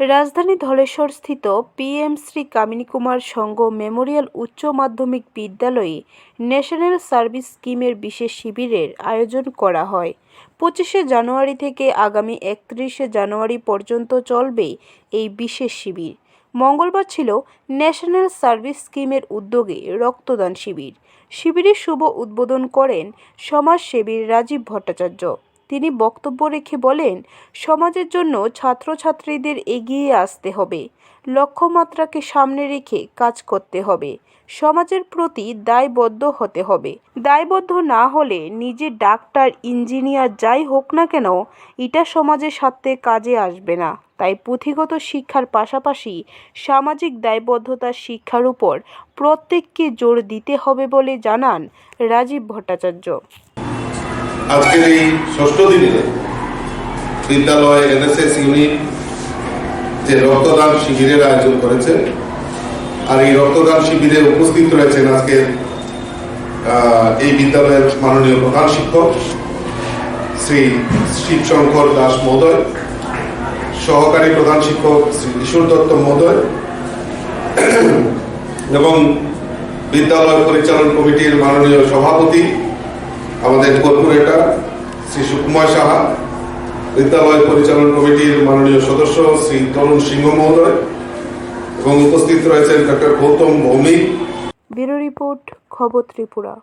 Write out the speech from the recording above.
রাজধানী ধলেশ্বরস্থিত পিএম শ্রী কামিনী কুমার সংঘ মেমোরিয়াল উচ্চ মাধ্যমিক বিদ্যালয়ে ন্যাশনাল সার্ভিস স্কিমের বিশেষ শিবিরের আয়োজন করা হয়। পঁচিশে জানুয়ারি থেকে আগামী একত্রিশে জানুয়ারি পর্যন্ত চলবে এই বিশেষ শিবির। মঙ্গলবার ছিল ন্যাশনাল সার্ভিস স্কিমের উদ্যোগে রক্তদান শিবির। শিবিরের শুভ উদ্বোধন করেন সমাজসেবী রাজীব ভট্টাচার্য। তিনি বক্তব্য রেখে বলেন, সমাজের জন্য ছাত্রছাত্রীদের এগিয়ে আসতে হবে, লক্ষ্যমাত্রাকে সামনে রেখে কাজ করতে হবে, সমাজের প্রতি দায়বদ্ধ হতে হবে। দায়বদ্ধ না হলে নিজে ডাক্তার, ইঞ্জিনিয়ার যাই হোক না কেন, এটা সমাজের সাথে কাজে আসবে না। তাই পুঁথিগত শিক্ষার পাশাপাশি সামাজিক দায়বদ্ধতার শিক্ষার উপর প্রত্যেককে জোর দিতে হবে বলে জানান রাজীব ভট্টাচার্য। আজকের এই ষষ্ঠ দিনে বিদ্যালয়, এনএসএস ইউনিট যে রক্তদান শিবিরের আয়োজন করেছে, আর এই রক্তদান শিবিরে উপস্থিত রয়েছেন আজকে এই বিদ্যালয়ের মাননীয় প্রধান শিক্ষক শ্রী শিবশঙ্কর দাস মহোদয়, সহকারী প্রধান শিক্ষক শ্রী কিশোর দত্ত মহোদয়, এবং বিদ্যালয় পরিচালন কমিটির মাননীয় সভাপতি আমাদের কর্পোরেটর শ্রী সুকুমার সাহা, বিদ্যালয় পরিচালন কমিটির মাননীয় সদস্য শ্রী তরুণ সিংহ মহোদয় এবং উপস্থিত রয়েছেন doctor Gautam Bhowmik. Bureau report, খবর ত্রিপুরা।